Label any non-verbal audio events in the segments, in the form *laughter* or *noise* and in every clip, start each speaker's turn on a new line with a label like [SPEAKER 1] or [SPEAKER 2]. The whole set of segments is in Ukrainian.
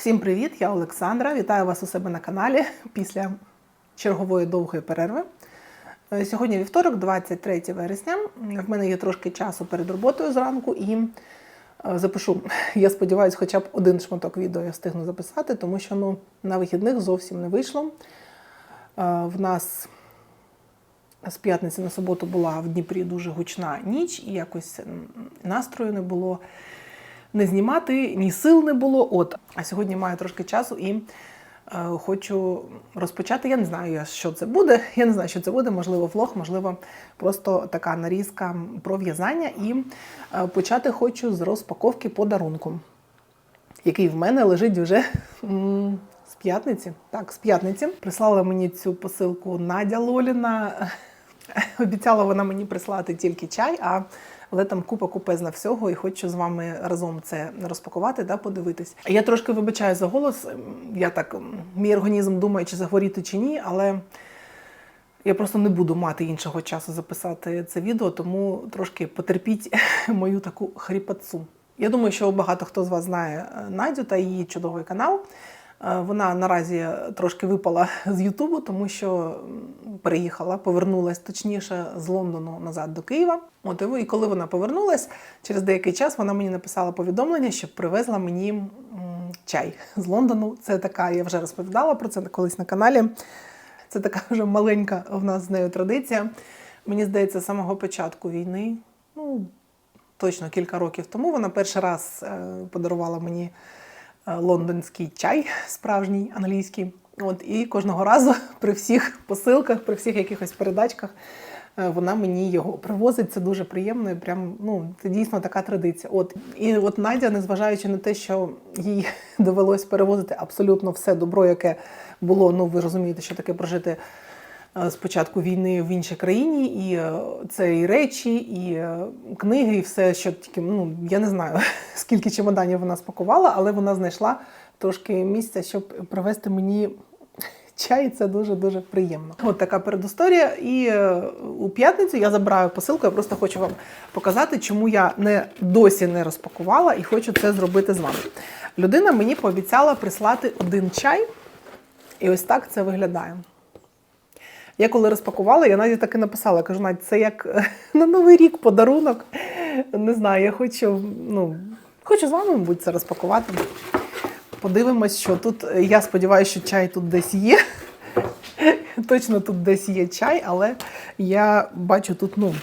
[SPEAKER 1] Всім привіт! Я Олександра. Вітаю вас у себе на каналі після чергової довгої перерви. Е, Сьогодні вівторок, 23 вересня. В мене є трошки часу перед роботою зранку і е, запишу. Я сподіваюся, хоча б один шматок відео я встигну записати, тому що ну, на вихідних зовсім не вийшло. Е, В нас з п'ятниці на суботу була в Дніпрі дуже гучна ніч, і якось настрою не було не знімати, ні сил не було. От, а сьогодні маю трошки часу і е, хочу розпочати. Я не знаю, що це буде. *laughs* Я не знаю, що це буде. Можливо, влог, можливо, просто така нарізка про в'язання. І е, почати хочу з розпаковки подарунку, який в мене лежить вже. З п'ятниці, так, з п'ятниці прислала мені цю посилку Надя Лоліна. *laughs* Обіцяла вона мені прислати тільки чай, а але там купа купезна всього, і хочу з вами разом це розпакувати та подивитись. Я трошки вибачаю за голос. Я так мій організм думає, чи захворіти, чи ні, але я просто не буду мати іншого часу записати це відео, тому трошки потерпіть *laughs* мою таку хріпацу. Я думаю, що багато хто з вас знає е, Надю та її чудовий канал. Е, Вона наразі трошки випала з Ютубу, тому що переїхала, повернулась точніше з Лондону назад до Києва. От і коли вона повернулась, через деякий час вона мені написала повідомлення, що привезла мені чай з Лондону. Це така, я вже розповідала про це колись на каналі. Це така вже маленька в нас з нею традиція. Мені здається, з самого початку війни, ну точно кілька років тому, вона перший раз е, подарувала мені лондонський чай, справжній англійський. От і кожного разу *laughs* при всіх посилках, при всіх якихось передачках. е, Вона мені його привозить, це дуже приємно. І прям ну це дійсно така традиція. От і от Надя, незважаючи на те, що їй *laughs* довелось перевозити абсолютно все добро, яке було. Ну ви розумієте, що таке прожити е, з початку війни в іншій країні, і е, це і речі, і е, книги, і все, що тільки ну я не знаю *laughs* скільки чемоданів вона спакувала, але вона знайшла трошки місця, щоб привезти мені. *laughs* Чай це дуже дуже приємно. От така передісторія. І е, у п'ятницю я забираю посилку. Я просто хочу вам показати, чому я не досі не розпакувала і хочу це зробити з вами. Людина мені пообіцяла прислати один чай, і ось так це виглядає. Я коли розпакувала, я навіть так і написала, кажу, Надь, це як *laughs* на Новий рік подарунок. Не знаю, я хочу, ну, хочу з вами, мабуть, це розпакувати. Подивимось, що тут. Я сподіваюся, що чай тут десь є. *laughs* Точно тут десь є чай, але я бачу тут, ну,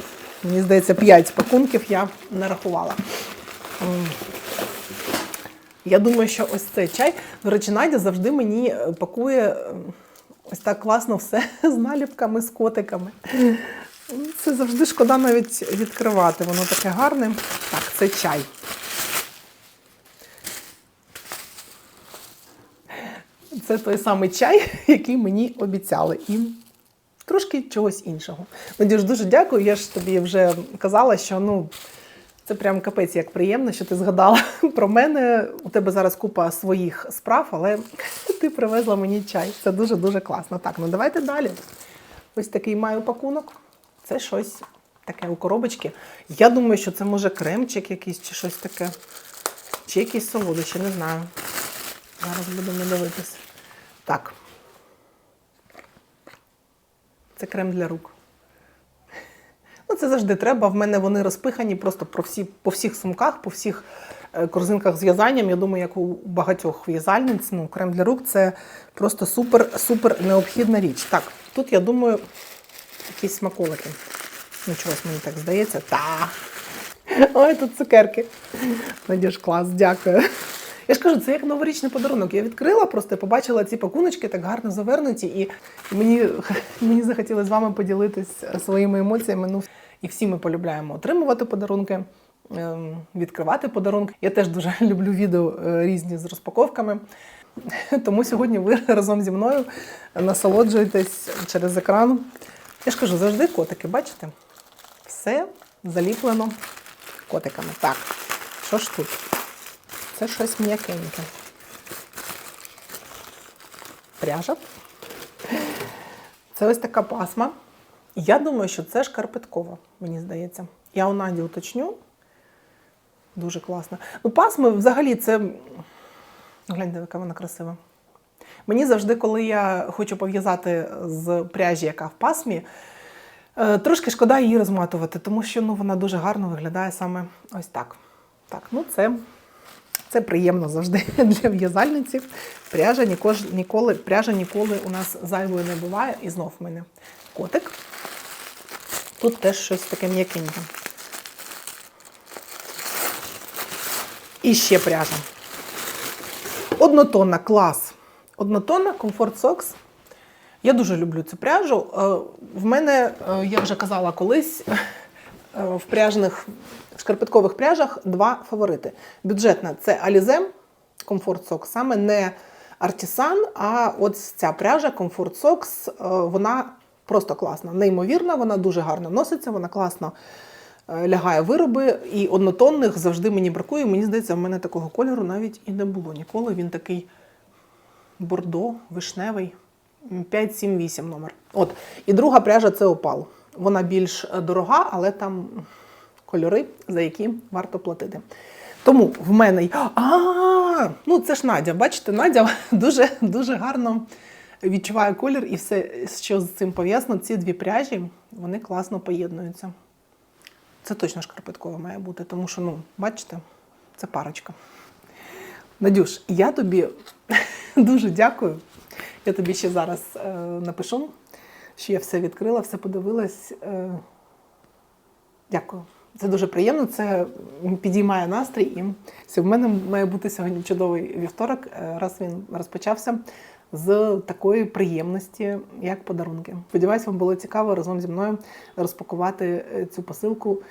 [SPEAKER 1] мені здається, 5 пакунків я нарахувала. Я думаю, що ось цей чай. До речі, Надя завжди мені е, пакує е, ось так класно все *laughs* з наліпками, з котиками. Це завжди шкода навіть відкривати. Воно таке гарне. Так, це чай. Це той самий чай, *laughs* який мені обіцяли. І трошки чогось іншого. Надюш, дуже дякую. Я ж тобі вже казала, що ну. Це прям капець як приємно, що ти згадала *laughs* про мене. У тебе зараз купа своїх справ, але *laughs* ти привезла мені чай. Це дуже-дуже класно. Так, ну давайте далі. Ось такий маю пакунок. Це щось таке у коробочці. Я думаю, що це може кремчик якийсь чи щось таке. Чи якісь солодощі, не знаю. Зараз будемо дивитися. Так. Це крем для рук. Ну, це завжди треба. В мене вони розпихані просто про всі, по всіх сумках, по всіх е, корзинках з в'язанням. Я думаю, як у багатьох в'язальниць, ну, крем для рук це просто супер-супер необхідна річ. Так, тут я думаю, якісь смаколики. Ну, чогось мені так здається. Та. Ой, тут цукерки. Надіж, клас, дякую. Я ж кажу, це як новорічний подарунок. Я відкрила, просто побачила ці пакуночки так гарно завернуті, і мені, *laughs* мені захотілося з вами поділитись своїми емоціями. Ну, і всі ми полюбляємо отримувати подарунки, ем, відкривати подарунки. Я теж дуже *laughs* люблю відео е, різні з розпаковками. *laughs* Тому сьогодні ви *laughs* разом зі мною насолоджуєтесь через екран. Я ж кажу, завжди котики, бачите? Все заліплено котиками. Так, що ж тут? Це щось м'якеньке. Пряжа. Це ось така пасма. Я думаю, що це шкарпеткова, мені здається. Я у Наді уточню. Дуже класно. Ну, пасми взагалі це. Гляньте, яка вона красива. Мені завжди, коли я хочу пов'язати з пряжі, яка в пасмі, е, трошки шкода її розматувати, тому що ну, вона дуже гарно виглядає саме ось так. Так, ну це, це приємно завжди *laughs* для в'язальниці. Пряжа ніколи, ніколи, пряжа ніколи у нас зайвою не буває. І знов в мене котик. Тут теж щось таке м'якеньке. І ще пряжа. Однотонна клас. Однотонна Comfort Socks. Я дуже люблю цю пряжу. Е, В мене, е, я вже казала колись, е, в пряжних в шкарпеткових пряжах два фаворити. Бюджетна це Alize Comfort Socks, саме не Artisan, а от ця пряжа Comfort Socks, вона просто класна, неймовірна, вона дуже гарно носиться, вона класно е, лягає вироби, і однотонних завжди мені бракує. Мені здається, в мене такого кольору навіть і не було ніколи. Він такий бордо, вишневий. 5-7-8 номер. От. І друга пряжа це опал. Вона більш е, дорога, але там кольори, за які варто платити. Тому в мене. А, ну це ж Надя. Бачите, Надя *laughs* дуже, дуже гарно відчуває колір і все, що з цим пов'язано. Ці дві пряжі вони класно поєднуються. Це точно шкарпеткова має бути, тому що, ну, бачите, це парочка. Надюш, я тобі *laughs* дуже дякую. Я тобі ще зараз е, напишу, що я все відкрила, все подивилась. Е, дякую. Це дуже приємно, це підіймає настрій. І в мене має бути сьогодні чудовий вівторок, е, раз він розпочався з такої приємності, як подарунки. Сподіваюсь, вам було цікаво разом зі мною розпакувати е, цю посилку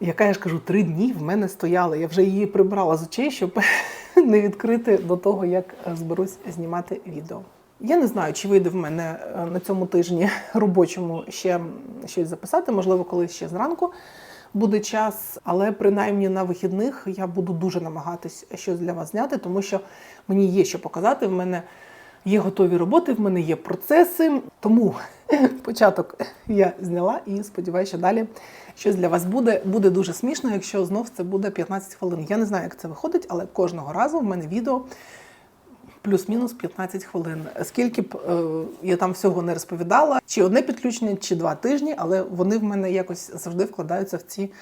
[SPEAKER 1] яка я ж кажу, три дні в мене стояла. Я вже її прибрала з очей, щоб *laughs* не відкрити до того, як е, зберусь знімати відео. Я не знаю, чи вийде в мене е, на цьому тижні *laughs* робочому ще щось записати, можливо, колись ще зранку буде час, але принаймні на вихідних я буду дуже намагатись щось для вас зняти, тому що мені є що показати. В мене є готові роботи, в мене є процеси. Тому *laughs* початок я зняла і сподіваюся, далі щось для вас буде. Буде дуже смішно, якщо знов це буде 15 хвилин. Я не знаю, як це виходить, але кожного разу в мене відео плюс-мінус 15 хвилин. Скільки б е, я там всього не розповідала, чи одне підключення, чи два тижні, але вони в мене якось завжди вкладаються в ці.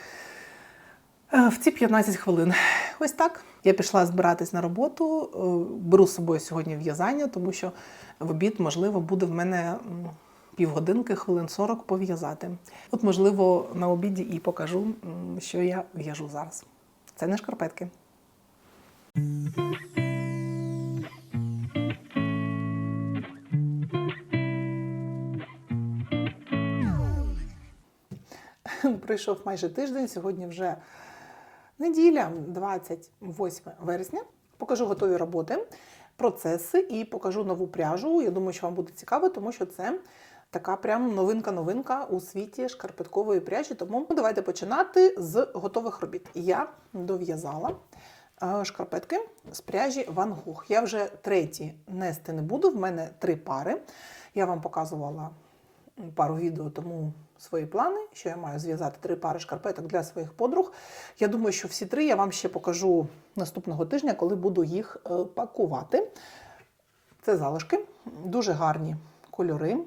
[SPEAKER 1] Е, В ці 15 хвилин. Ось так. Я пішла збиратись на роботу. е, Беру з собою сьогодні в'язання, тому що в обід, можливо, буде в мене півгодинки, хвилин 40 пов'язати. От, можливо, на обіді і покажу, що я в'яжу зараз. Це не шкарпетки. *laughs* Пройшов майже тиждень, сьогодні вже неділя, 28 вересня. Покажу готові роботи, процеси і покажу нову пряжу. Я думаю, що вам буде цікаво, тому що це така прям новинка-новинка у світі шкарпеткової пряжі. Тому давайте починати з готових робіт. Я дов'язала е, шкарпетки з пряжі Van Gogh. Я вже треті нести не буду. В мене три пари. Я вам показувала пару відео тому свої плани, що я маю зв'язати три пари шкарпеток для своїх подруг. Я думаю, що всі три я вам ще покажу наступного тижня, коли буду їх е, пакувати. Це залишки, дуже гарні кольори.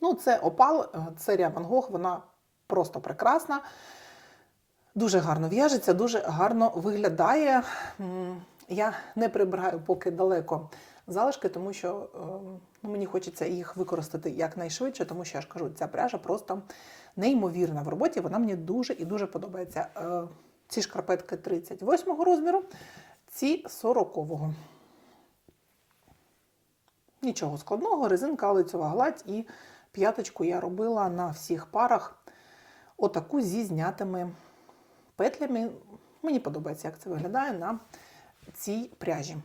[SPEAKER 1] Ну, це опал, серія Van Gogh, вона просто прекрасна. Дуже гарно в'яжеться, дуже гарно виглядає. Я не прибираю поки далеко залишки, тому що е, ну, мені хочеться їх використати якнайшвидше, тому що я ж кажу, ця пряжа просто неймовірна в роботі. Вона мені дуже і дуже подобається. Е, Ці шкарпетки 38 розміру, ці 40-го. Нічого складного, резинка, лицьова гладь і п'яточку я робила на всіх парах отаку зі знятими петлями. Мені подобається, як це виглядає на цій пряжі.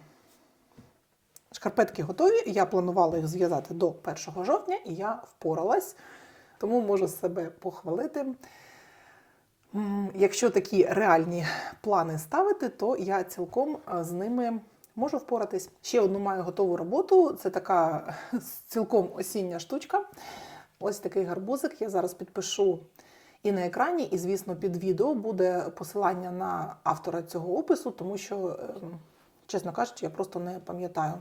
[SPEAKER 1] Шкарпетки готові. Я планувала їх зв'язати до 1 жовтня, і я впоралась, тому можу себе похвалити. Якщо такі реальні плани ставити, то я цілком е, з ними можу впоратись. Ще одну маю готову роботу. Це така цілком осіння штучка. Ось такий гарбузик. Я зараз підпишу і на екрані, і, звісно, під відео буде посилання на автора цього опису, тому що ем, чесно кажучи, я просто не пам'ятаю,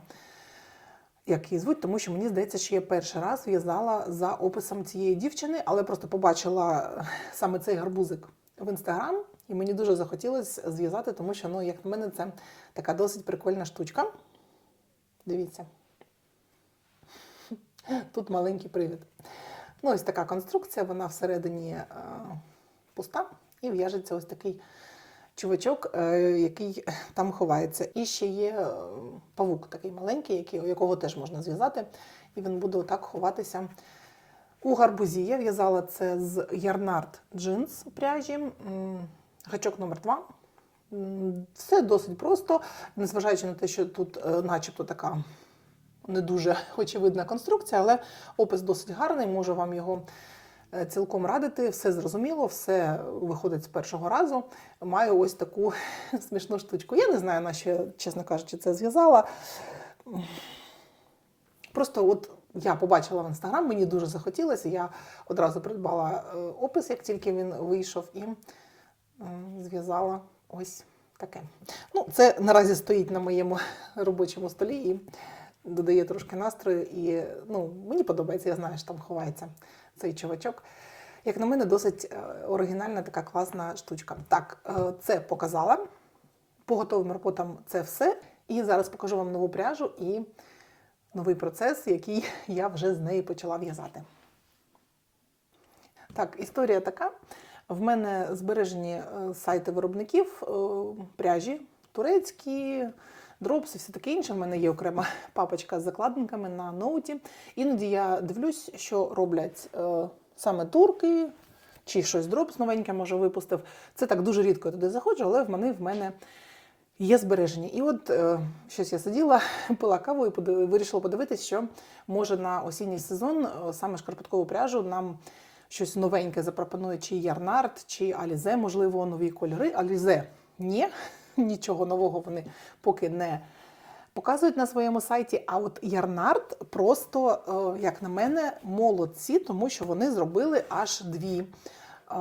[SPEAKER 1] як її звуть, тому що мені здається, що я перший раз в'язала за описом цієї дівчини, але просто побачила саме цей гарбузик в інстаграм, і мені дуже захотілося зв'язати, тому що, ну, як на мене, це така досить прикольна штучка. Дивіться. *laughs* Тут маленький привід. Ну, ось така конструкція, вона всередині е, пуста, і в'яжеться ось такий чувачок, е, який там ховається. І ще є е, павук такий маленький, який, якого теж можна зв'язати, і він буде отак ховатися у гарбузі. Я в'язала це з Ярнард джинс пряжі, гачок номер 2. М, Все досить просто, незважаючи на те, що тут е, начебто така не дуже очевидна конструкція, але опис досить гарний, можу вам його цілком радити. Все зрозуміло, все виходить з першого разу. Маю ось таку *laughs* смішну штучку. Я не знаю, на що, чесно кажучи, це зв'язала. Просто от я побачила в інстаграм, мені дуже захотілося. Я одразу придбала е, опис, як тільки він вийшов, і зв'язала ось таке. Ну, це наразі стоїть на моєму *laughs* робочому столі і додає трошки настрою. І ну, мені подобається, я знаю, що там ховається цей чувачок. Як на мене, досить е, оригінальна така класна штучка. Так, е, це показала. По готовим роботам це все. І зараз покажу вам нову пряжу і новий процес, який *laughs* я вже з неї почала в'язати. Так, історія така. В мене збережені е, сайти виробників пряжі турецькі, дропси, все таке інше. В мене є окрема *laughs* папочка з закладинками на ноуті. Іноді я дивлюсь, що роблять е, саме турки, чи щось дропс новеньке, може, випустив. Це так дуже рідко я туди заходжу, але в мене в мене є збережені. І от е, щось я сиділа, *laughs* пила каву і подив... вирішила подивитись, що може на осінній сезон е, саме шкарпеткову пряжу нам щось новеньке запропонує, чи Ярнард, чи Алізе, можливо, нові кольори. Алізе ні, *laughs* нічого нового вони поки не показують на своєму сайті. А от Ярнард просто, е, як на мене, молодці, тому що вони зробили аж дві. е,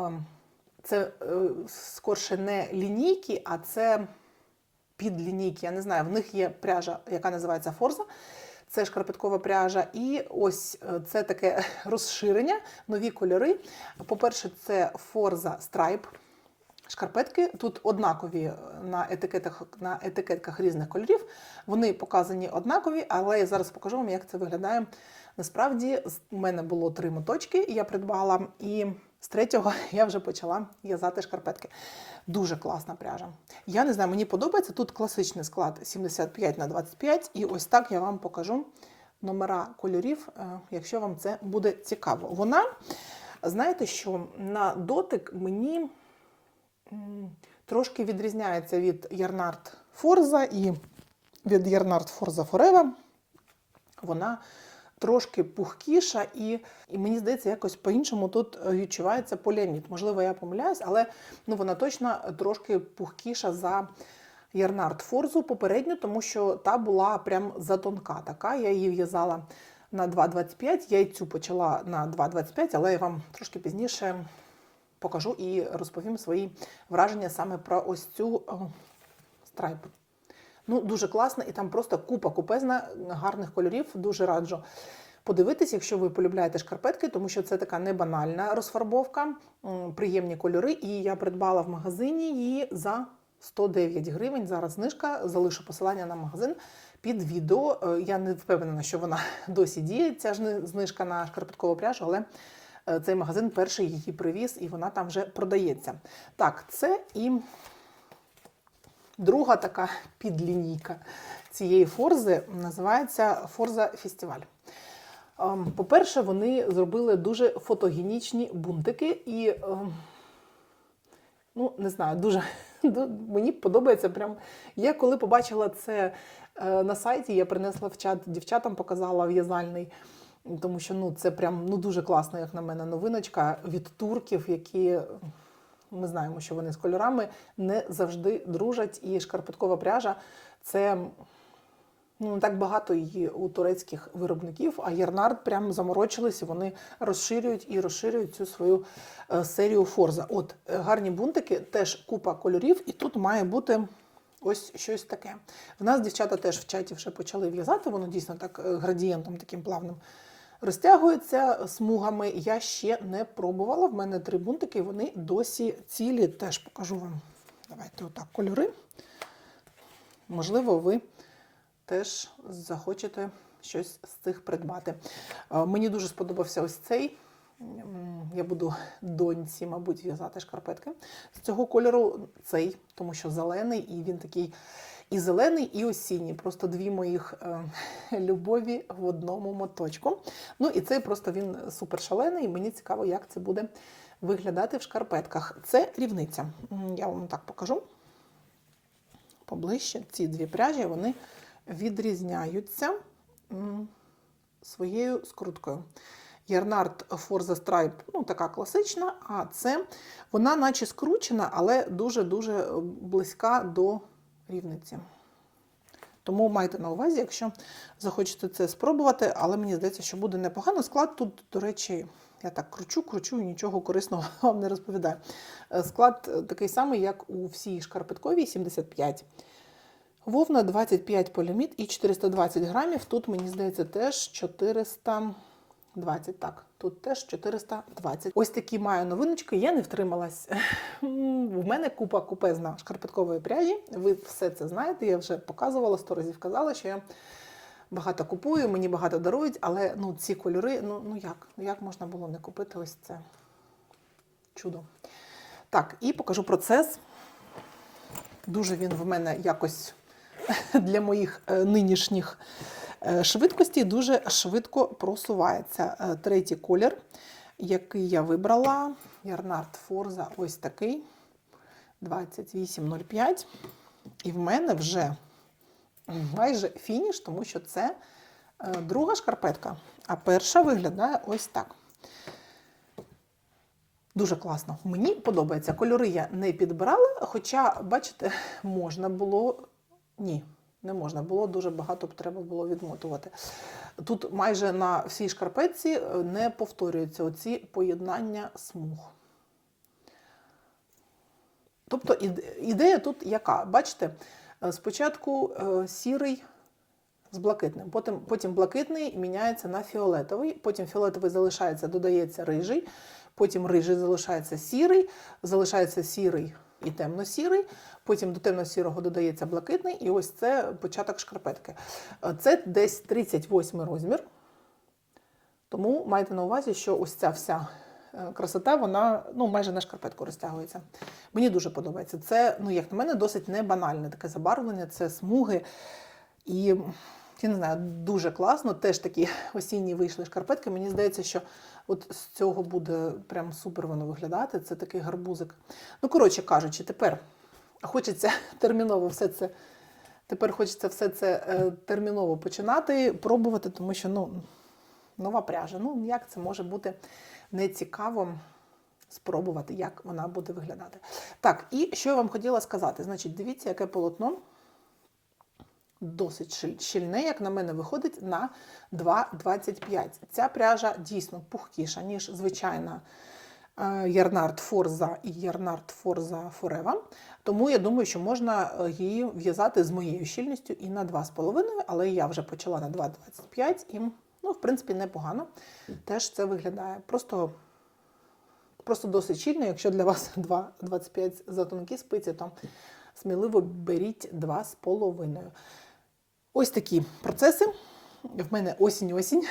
[SPEAKER 1] Це е, скорше не лінійки, а це підлінійки. Я не знаю, в них є пряжа, яка називається Форза. Це шкарпеткова пряжа, і ось е, це таке *laughs* розширення, нові кольори. По-перше, це Forza Stripe шкарпетки. Тут однакові е, на етикетах, на етикетках різних кольорів. Вони показані однакові, але я зараз покажу вам, як це виглядає. Насправді, у мене було три моточки, я придбала, і з третього *laughs* я вже почала в'язати шкарпетки. Дуже класна пряжа. Я не знаю, мені подобається. Тут класичний склад 75 на 25, і ось так я вам покажу номера кольорів, е, якщо вам це буде цікаво. Вона, знаєте, що на дотик мені трошки відрізняється від Ярнард Форза і від Ярнард Форза Форева. Вона трошки пухкіша, і, і мені здається, якось по-іншому тут е, відчувається поліамід. Можливо, я помиляюсь, але ну, вона точно трошки пухкіша за Ярнард Форзу попередню, тому що та була прям затонка така. Я її в'язала на 2,25, я й цю почала на 2,25, але я вам трошки пізніше покажу і розповім свої враження саме про ось цю о, страйпу. Ну, дуже класно, і там просто купа купезна гарних кольорів. Дуже раджу подивитись, якщо ви полюбляєте шкарпетки, тому що це така не банальна розфарбовка, приємні кольори. І я придбала в магазині її за 109 гривень. Зараз знижка, залишу посилання на магазин під відео. Е, Я не впевнена, що вона *laughs* досі діє, ця ж знижка на шкарпеткову пряжу, але е, цей магазин перший її привіз, і вона там вже продається. Так, це і Друга така підлінійка цієї форзи називається Форза Фестиваль. Ем, По-перше, вони зробили дуже фотогенічні бунтики, і ем, ну, не знаю, дуже *laughs* мені подобається. Прям я коли побачила це е, на сайті, я принесла в чат дівчатам, показала в'язальний. Тому що ну, це прям ну, дуже класна, як на мене, новиночка від турків, які ми знаємо, що вони з кольорами не завжди дружать. І шкарпеткова пряжа це ну, не так багато її у турецьких виробників, а Єрнард прям заморочились, вони розширюють і розширюють цю свою е, серію Форза. От е, гарні бунтики, теж купа кольорів, і тут має бути Ось щось таке. В нас дівчата теж в чаті вже почали в'язати, воно дійсно так е, градієнтом таким плавним розтягується смугами. Я ще не пробувала. В мене три бунтики, вони досі цілі. Теж покажу вам. Давайте отак кольори. Можливо, ви теж захочете щось з цих придбати. Е, Мені дуже сподобався ось цей. Я буду доньці, мабуть, в'язати шкарпетки з цього кольору. Цей, тому що зелений, і він такий і зелений, і осінній. Просто дві моїх е, любові в одному моточку. Ну і цей просто він супер шалений. І мені цікаво, як це буде виглядати в шкарпетках. Це рівниця. Я вам так покажу поближче. Ці дві пряжі вони відрізняються своєю скруткою. Ярнард Forza Stripe, ну така класична, а це вона наче скручена, але дуже-дуже близька до рівниці. Тому майте на увазі, якщо захочете це спробувати, але мені здається, що буде непогано. Склад тут, до речі, я так кручу, кручу і нічого корисного *laughs* вам не розповідаю. Е, Склад е, такий самий, як у всій шкарпетковій 75. Вовна 25 поліамід і 420 грамів. Тут, мені здається, теж 420. Так, тут теж 420. Ось такі маю новиночки. Я не втрималась. В мене купа купезна шкарпеткової пряжі. Ви все це знаєте. Я вже показувала, сто разів казала, що я багато купую, мені багато дарують, але ну, ці кольори, ну, ну як? Ну як можна було не купити ось це? Чудо. Так, і покажу процес. Дуже він в мене якось *laughs* для моїх е, нинішніх е, швидкостей дуже швидко просувається. Е, Третій колір, який я вибрала, Ярнард Форза, ось такий 2805. І в мене вже майже фініш, тому що це е, друга шкарпетка, а перша виглядає ось так. Дуже класно. Мені подобається. Кольори я не підбирала, хоча, бачите, можна було. Ні, не можна було, дуже багато треба було відмотувати. Тут майже на всій шкарпетці е, не повторюються оці поєднання смуг. Тобто ідея тут яка? Бачите, е, спочатку е, сірий з блакитним, потім, потім блакитний міняється на фіолетовий, потім фіолетовий залишається, додається рижий, потім рижий залишається сірий, залишається сірий і темно-сірий, потім до темно-сірого додається блакитний, і ось це початок шкарпетки. Е, Це десь 38 розмір. Тому майте на увазі, що ось ця вся е, красота, вона ну, майже на шкарпетку розтягується. Мені дуже подобається. Це, ну, як на мене, досить не банальне таке забарвлення, це смуги. І я не знаю, дуже класно. Теж такі осінні вийшли шкарпетки. Мені здається, що от з цього буде прям супер воно виглядати. Це такий гарбузик. Ну, коротше кажучи, тепер хочеться терміново все це. Тепер хочеться все це е, терміново починати, пробувати, тому що ну, нова пряжа. Ну, як це може бути нецікаво спробувати, як вона буде виглядати. Так, і що я вам хотіла сказати? Значить, дивіться, яке полотно досить щільне, як на мене, виходить на 2,25. Ця пряжа дійсно пухкіша, ніж звичайна е, Ярнард Форза і Ярнард Форза Форева. Тому я думаю, що можна е, її в'язати з моєю щільністю і на 2,5, але я вже почала на 2,25 і, ну, в принципі, непогано. Теж це виглядає. Просто Просто досить щільно. Якщо для вас *laughs* 2,25 за тонкі спиці, то сміливо беріть 2,5. Ось такі процеси. В мене осінь-осінь.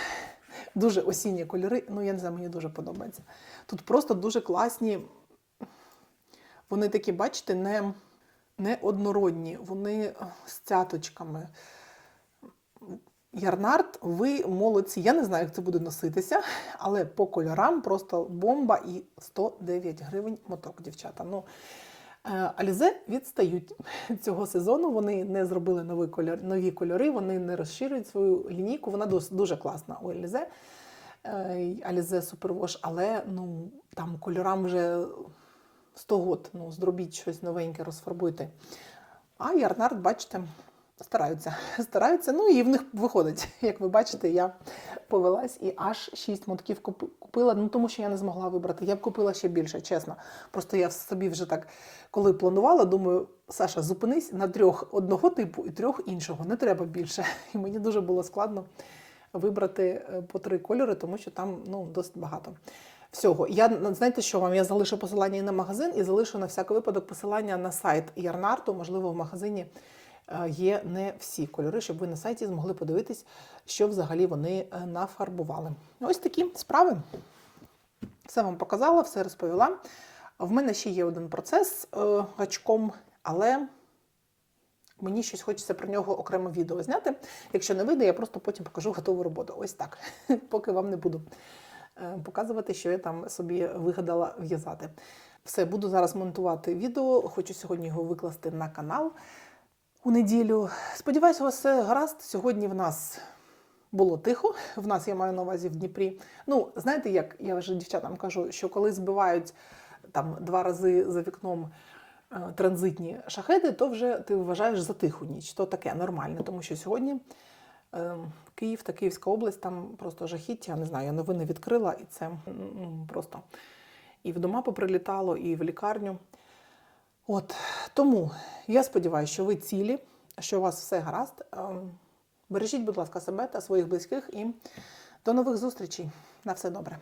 [SPEAKER 1] Дуже осінні кольори. Ну, я не знаю, мені дуже подобається. Тут просто дуже класні. Вони такі, бачите, не, не однородні, вони з цяточками. Ярнард, ви молодці. Я не знаю, як це буде носитися, але по кольорам просто бомба і 109 гривень моток, дівчата. Ну, Алізе відстають *laughs* цього сезону. Вони не зробили новий кольор, нові кольори, вони не розширюють свою лінійку. Вона дос- дуже класна у Алізе. Алізе Супервош, але ну, там кольорам вже 100 год. Ну, зробіть щось новеньке, розфарбуйте. А Ярнард, бачите, стараються. *laughs* Стараються, ну і в них виходить. Як ви бачите, я повелась і аж 6 мотків купила, ну тому що я не змогла вибрати. Я б купила ще більше, чесно. Просто я собі вже так, коли планувала, думаю, Саша, зупинись на трьох одного типу і трьох іншого. Не треба більше. *laughs* І мені дуже було складно вибрати е, по три кольори, тому що там ну, досить багато. Всього. Я знаєте, що вам? Я залишу посилання і на магазин, і залишу на всякий випадок посилання на сайт Ярнарту. Можливо, в магазині є не всі кольори, щоб ви на сайті змогли подивитись, що взагалі вони е, нафарбували. Ось такі справи. Все вам показала, все розповіла. В мене ще є один процес е, гачком, але мені щось хочеться про нього окремо відео зняти. Якщо не вийде, я просто потім покажу готову роботу. Ось так. *laughs* Поки вам не буду е, показувати, що я там собі вигадала в'язати. Все, буду зараз монтувати відео. Хочу сьогодні його викласти на канал у неділю. Сподіваюся, у вас все гаразд. Сьогодні в нас було тихо. В нас я маю на увазі в Дніпрі. Ну, знаєте, як я вже дівчатам кажу, що коли збивають там два рази за вікном е, транзитні шахеди, то вже ти вважаєш за тиху ніч. То таке нормальне, тому що сьогодні е, Київ та Київська область там просто жахіття. Не знаю, я новини відкрила, і це просто і в дома поприлітало, і в лікарню. От тому я сподіваюся, що ви цілі, що у вас все гаразд. Ем, Бережіть, будь ласка, себе та своїх близьких і до нових зустрічей. На все добре.